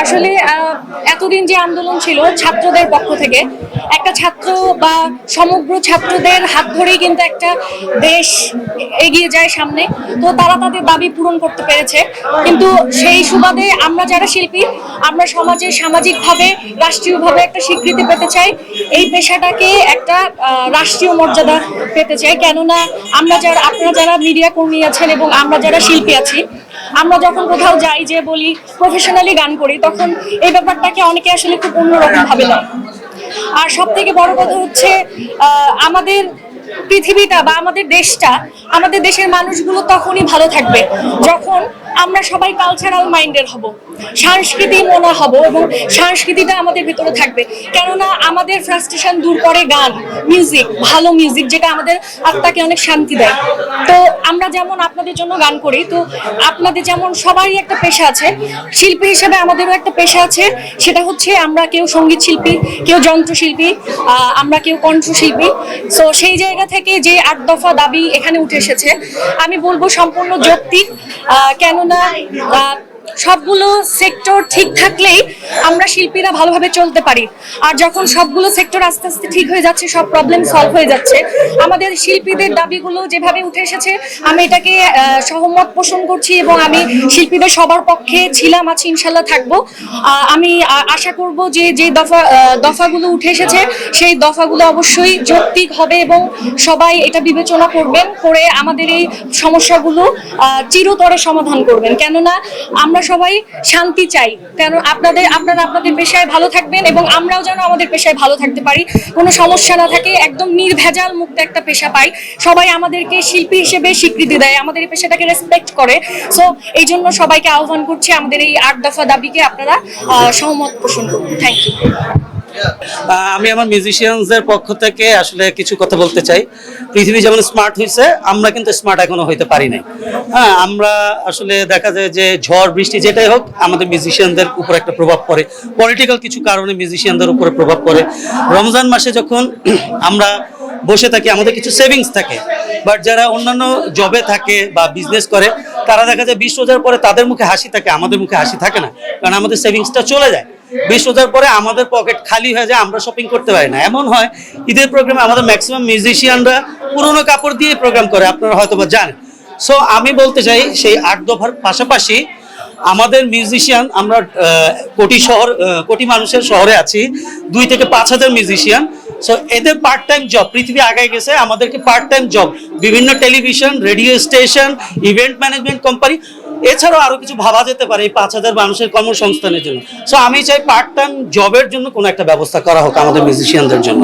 আসলে এতদিন যে আন্দোলন ছিল ছাত্রদের পক্ষ থেকে, একটা ছাত্র বা সমগ্র ছাত্রদের হাত ধরেই কিন্তু একটা দেশ এগিয়ে যায় সামনে। তো তারা তাদের দাবি পূরণ করতে পেরেছে। কিন্তু সেই সুবাদে আমরা যারা শিল্পী, আমরা সমাজে সামাজিকভাবে, রাষ্ট্রীয়ভাবে একটা স্বীকৃতি পেতে চাই। এই পেশাটাকে একটা রাষ্ট্রীয় মর্যাদা পেতে চাই। কেননা আমরা যারা, আপনারা যারা মিডিয়া কর্মী আছেন এবং আমরা যারা শিল্পী আছি আমরা যখন কোথাও যাই যে বলি প্রফেশনালি গান করি, তখন এই ব্যাপারটাকে অনেকে আসলে খুব অন্যরকম ভাবে নেয়। আর সব থেকে বড় কথা হচ্ছে আমাদের পৃথিবীটা বা আমাদের দেশটা, আমাদের দেশের মানুষগুলো তখনই ভালো থাকবে যখন আমরা সবাই কালচারাল মাইন্ডের হব। সংস্কৃতি মনে হব এবং সংস্কৃতিটা আমাদের ভিতরে থাকবে। কেননা আমাদের ফ্রাস্ট্রেশন দূর করে গান মিউজিক ভালো মিউজিক যেটা আমাদের আত্মাকে অনেক শান্তি দেয়। তো আমরা যেমন আপনাদের জন্য গান করি, তো আপনাদের যেমন সবারই একটা পেশা আছে, শিল্পী হিসেবে আমাদেরও একটা পেশা আছে। সেটা হচ্ছে আমরা কেউ সংগীত শিল্পী, কেউ যন্ত্রশিল্পী আমরা কেউ কণ্ঠশিল্পী। সো সেই জায়গা থেকে যে আট দফা দাবি এখানে উঠে এসেছে। আমি বলব সম্পূর্ণ যৌক্তিক কেননা সবগুলো সেক্টর ঠিক থাকলেই আমরা শিল্পীরা ভালোভাবে চলতে পারি। আর যখন সবগুলো সেক্টর আস্তে আস্তে ঠিক হয়ে যাচ্ছে, সব প্রবলেম সলভ হয়ে যাচ্ছে, আমাদের শিল্পীদের দাবিগুলো যেভাবে উঠে এসেছে, আমি এটাকে সহমত পোষণ করছি এবং আমি শিল্পীদের সবার পক্ষে ছিলাম, আছি, ইনশাল্লাহ থাকব। আমি আশা করব যে যে দফা দফাগুলো উঠে এসেছে, সেই দফাগুলো অবশ্যই যৌক্তিক হবে এবং সবাই এটা বিবেচনা করবেন, করে আমাদের এই সমস্যাগুলো চিরতরে সমাধান করবেন। কেননা আমরা সবাই শান্তি চাই। কেন আপনাদের, আপনারা আপনাদের পেশায় ভালো থাকবেন এবং আমরাও যেন আমাদের পেশায় ভালো থাকতে পারি। কোনো সমস্যা না থাকে, একদম নির্ভেজাল মুক্ত একটা পেশা পাই। সবাই আমাদেরকে শিল্পী হিসেবে স্বীকৃতি দেয়, আমাদের এই পেশাটাকে রেসপেক্ট করে। সো এই জন্য সবাইকে আহ্বান করছি আমাদের এই আট দফা দাবিকে আপনারা সহমত পোষণ করুন। থ্যাংক ইউ আমি আমার মিউজিশিয়ানসদের পক্ষ থেকে আসলে কিছু কথা বলতে চাই। পৃথিবী যেমন স্মার্ট হয়েছে আমরা কিন্তু স্মার্ট এখনও হইতে পারি নাই। হ্যাঁ আমরা আসলে দেখা যায় যে ঝড়, বৃষ্টি যেটাই হোক, আমাদের মিউজিশিয়ানদের উপর একটা প্রভাব পড়ে। পলিটিক্যাল কিছু কারণে মিউজিশিয়ানদের উপরে প্রভাব পড়ে। রমজান মাসে যখন আমরা বসে থাকি, আমাদের কিছু সেভিংস থাকে। বাট যারা অন্যান্য জবে থাকে বা বিজনেস করে, তারা দেখা যায় বিশ রোজার পরে তাদের মুখে হাসি থাকে, আমাদের মুখে হাসি থাকে না। কারণ আমাদের সেভিংসটা চলে যায়। বিশ রোজার পরে আমাদের পকেট খালি হয়ে যায়, আমরা শপিং করতে পারি না। এমন হয়, ঈদের প্রোগ্রামে আমাদের ম্যাক্সিমাম মিউজিশিয়ানরা পুরোনো কাপড় দিয়ে প্রোগ্রাম করে, আপনারা হয়তো বা জানেন। সো আমি বলতে চাই, সেই আট দফার পাশাপাশি আমাদের মিউজিশিয়ান আমরা কোটি শহর কোটি মানুষের শহরে আছি, দুই থেকে পাঁচ হাজার মিউজিশিয়ান সো এদের পার্ট টাইম জব পৃথিবী আগায় গেছে, আমাদেরকে পার্ট টাইম জব বিভিন্ন television radio station event management company এছাড়াও আরও কিছু ভাবা যেতে পারে এই পাঁচ হাজার মানুষের কর্মসংস্থানের জন্য। সো আমি চাই পার্ট টাইম জবের জন্য কোনো একটা ব্যবস্থা করা হোক আমাদের মিউজিশিয়ানদের জন্য.